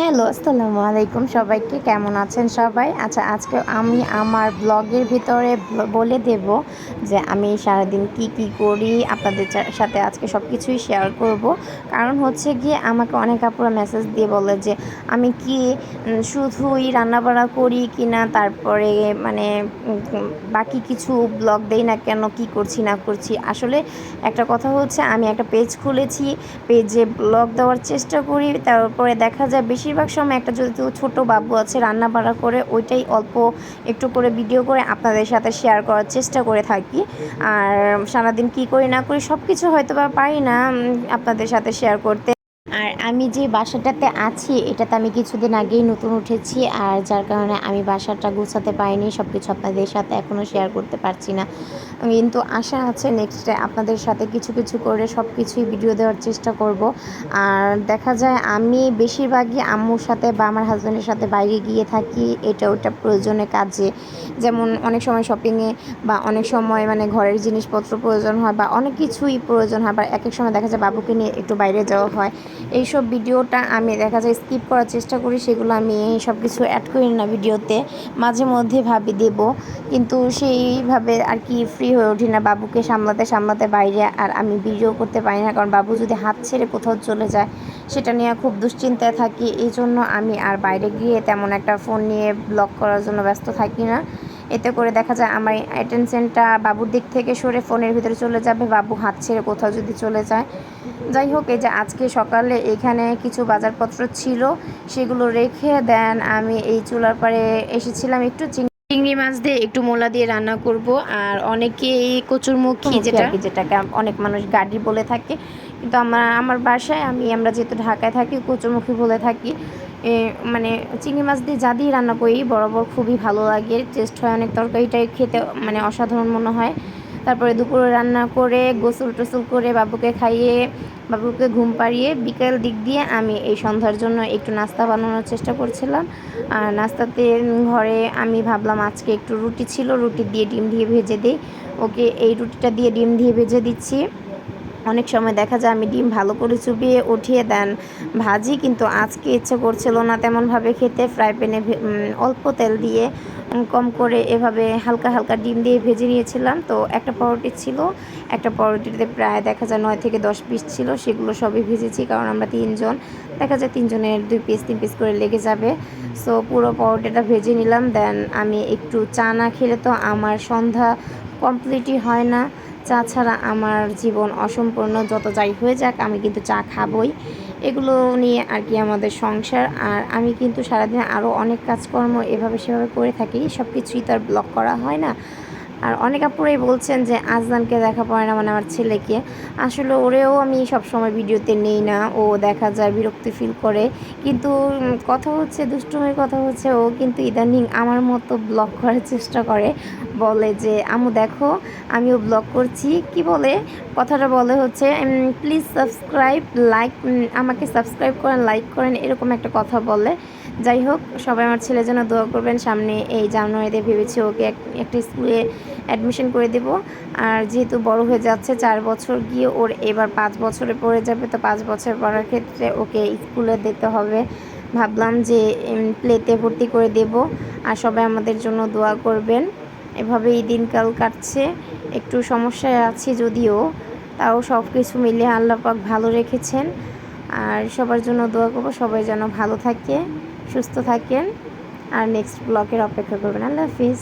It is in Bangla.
হ্যালো, আসসালামু আলাইকুম সবাইকে। কেমন আছেন সবাই? আচ্ছা আজকে আমি আমার ব্লগের ভিতরে বলে দেব যে আমি সারাদিন কি কি করি, আপনাদের সাথে আজকে সব কিছুই শেয়ার করব। কারণ হচ্ছে গিয়ে আমাকে অনেক আপুরা মেসেজ দিয়ে বলে যে, আমি কি শুধুই রান্নাবাড়া করি কি না? তারপরে মানে বাকি কিছু ব্লগ দেই না কেন? কি করছি, না করছি? আসলে একটা কথা হচ্ছে, আমি একটা পেজ খুলেছি পেজে ব্লগ দেওয়ার চেষ্টা করি, তারপরে দেখা যায় বেশিরভাগ সময় একটা যদি ছোট বাবু আছে রান্না বাড়া করে, ওইটাই অল্প একটু করে ভিডিও করে আপনাদের সাথে শেয়ার করার চেষ্টা করে থাকি। আর সারাদিন কি করি না করি সব কিছু হয়তো বা পারি না আপনাদের সাথে শেয়ার করতে। আর আমি যে বাসাটাতে আছি, এটাতে আমি কিছুদিন আগেই নতুন উঠেছি আর যার কারণে আমি বাসাটা গুছাতে পারিনি সব কিছু আপনাদের সাথে এখনও শেয়ার করতে পারছি না। কিন্তু আশা আছে নেক্সটে আপনাদের সাথে কিছু কিছু করে সব কিছুই ভিডিও দেওয়ার চেষ্টা করব। আর দেখা যায় আমি বেশিরভাগই আম্মুর সাথে বা আমার হাজব্যান্ডের সাথে বাইরে গিয়ে থাকি, এটা ওটা প্রয়োজনে কাজে। যেমন অনেক সময় শপিংয়ে বা অনেক সময় মানে ঘরের জিনিসপত্র প্রয়োজন হয় বা অনেক কিছুই প্রয়োজন হয় বা এক এক সময় দেখা যায় বাবুকে নিয়ে একটু বাইরে যাওয়া হয়। এইসব ভিডিওটা আমি দেখা যায় স্কিপ করার চেষ্টা করি, সেগুলো আমি সব কিছু অ্যাড করি না ভিডিওতে। মাঝে মধ্যে ভাবি দেব, কিন্তু সেইভাবে আর কি ফ্রি হয়ে উঠি না। বাবুকে সামলাতে সামলাতে বাইরে আর আমি ভিডিও করতে পারি না, কারণ বাবু যদি হাত ছেড়ে কোথাও চলে যায়, সেটা নিয়ে খুব দুশ্চিন্তায় থাকি। এই জন্য আমি আর বাইরে গিয়ে তেমন একটা ফোন নিয়ে ব্লগ করার জন্য ব্যস্ত থাকি না। এতে করে দেখা যায় আমার অ্যাটেনশনটা বাবুর দিক থেকে সরে ফোনের ভিতরে চলে যাবে বাবু হাত ছেড়ে কোথাও যদি চলে যায়। যাই হোক এই যে আজকে সকালে এখানে কিছু বাজারপত্র ছিল সেগুলো রেখে দেন আমি এই চুলার পাড়ে এসেছিলাম একটু চিংড়ি মাছ দিয়ে একটু মোলা দিয়ে রান্না করব। আর অনেকেই কচুরমুখী যেটা যেটাকে অনেক মানুষ গাড়ি বলে থাকে। কিন্তু আমার আমার বাসায় আমি আমরা যেহেতু ঢাকায় থাকি কচুরমুখী বলে থাকি। মানে চিংড়ি মাছ দিয়ে যা দিয়ে রান্না করি, বরাবর খুবই ভালো লাগে। টেস্ট হয় অনেক তরকারিটাই খেতে মানে অসাধারণ মনে হয়। তারপরে দুপুরে রান্না করে, গোসল টোসল করে বাবুকে খাইয়ে, বাবুকে ঘুম পাড়িয়ে বিকেল দিক দিয়ে আমি এই সন্ধ্যার জন্য একটু নাস্তা বানানোর চেষ্টা করছিলাম। আর নাস্তাতে, ঘরে আমি ভাবলাম আজকে একটু রুটি ছিল, রুটি দিয়ে ডিম দিয়ে ভেজে দিই। ওকে, এই রুটিটা দিয়ে ডিম দিয়ে ভেজে দিচ্ছি। অনেক সময় দেখা যায় আমি ডিম ভালো করে চুবিয়ে উঠিয়ে দেন ভাজি, কিন্তু আজকে ইচ্ছে করছিল না তেমনভাবে খেতে। ফ্রাই প্যানে অল্প তেল দিয়ে কম করে এভাবে হালকা হালকা ডিম দিয়ে ভেজে নিয়েছিলাম। তো একটা পাউরুটি ছিল, একটা পাউরুটিতে প্রায় দেখা যায় নয় থেকে দশ পিস ছিল, সেগুলো সবই ভেজেছি, কারণ আমরা তিনজন। দেখা যায় তিনজনের দুই পিস, তিন পিস করে লেগে যাবে। সো পুরো পাউরুটিটা ভেজে নিলাম দেন আমি একটু চা না খেলে তো আমার সন্ধ্যা কমপ্লিটই হয় না। চা ছাড়া আমার জীবন অসম্পূর্ণ, যত যাই হয়ে যাক, আমি কিন্তু চা খাবই। এগুলো নিয়ে আর কি আমাদের সংসার। আর আমি কিন্তু সারাদিন আরও অনেক কাজকর্ম এভাবে সেভাবে করে থাকি সব কিছুই তো আর ব্লগ করা হয় না। আর অনেক আপুরাই বলছেন যে, আজদানকে দেখা পড়ে না মানে আমার ছেলেকে। আসলে ওরেও আমি সব সময় ভিডিওতে নেই না, ও দেখা যায়, বিরক্তি ফিল করে। কিন্তু কথা হচ্ছে, দুষ্টুমির কথা হচ্ছে, ও কিন্তু ইদানিং আমার মতো ব্লগ করার চেষ্টা করে। বলে যে আমু দেখো, আমিও ব্লগ করছি। কি বলে? কথাটা বলে হচ্ছে প্লিজ সাবস্ক্রাইব লাইক আমাকে সাবস্ক্রাইব করেন লাইক করেন, এরকম একটা কথা বলে। যাই হোক, সবাই আমার ছেলের জন্য দোয়া করবেন। সামনে এই জানুয়ারিতে ভেবেছি ওকে এক- একটা স্কুলে অ্যাডমিশন করে দেব। আর যেহেতু বড় হয়ে যাচ্ছে, চার বছর গিয়ে ওর এবার পাঁচ বছরে পড়ে যাবে, তো পাঁচ বছর পড়ার ক্ষেত্রে ওকে স্কুলে দিতে হবে। ভাবলাম যে প্লেতে ভর্তি করে দেব। আর সবাই আমাদের জন্য দোয়া করবেন। এভাবেই দিনকাল কাটছে। একটু সমস্যায় আছি যদিও, তাও সব কিছু মিলিয়ে আল্লাহ পাক ভালো রেখেছেন। আর সবার জন্য দোয়া করব, সবাই যেন ভালো থাকে, সুস্থ থাকেন। আর নেক্সট ব্লকের অপেক্ষা করবেন। আল্লাহ হাফিজ।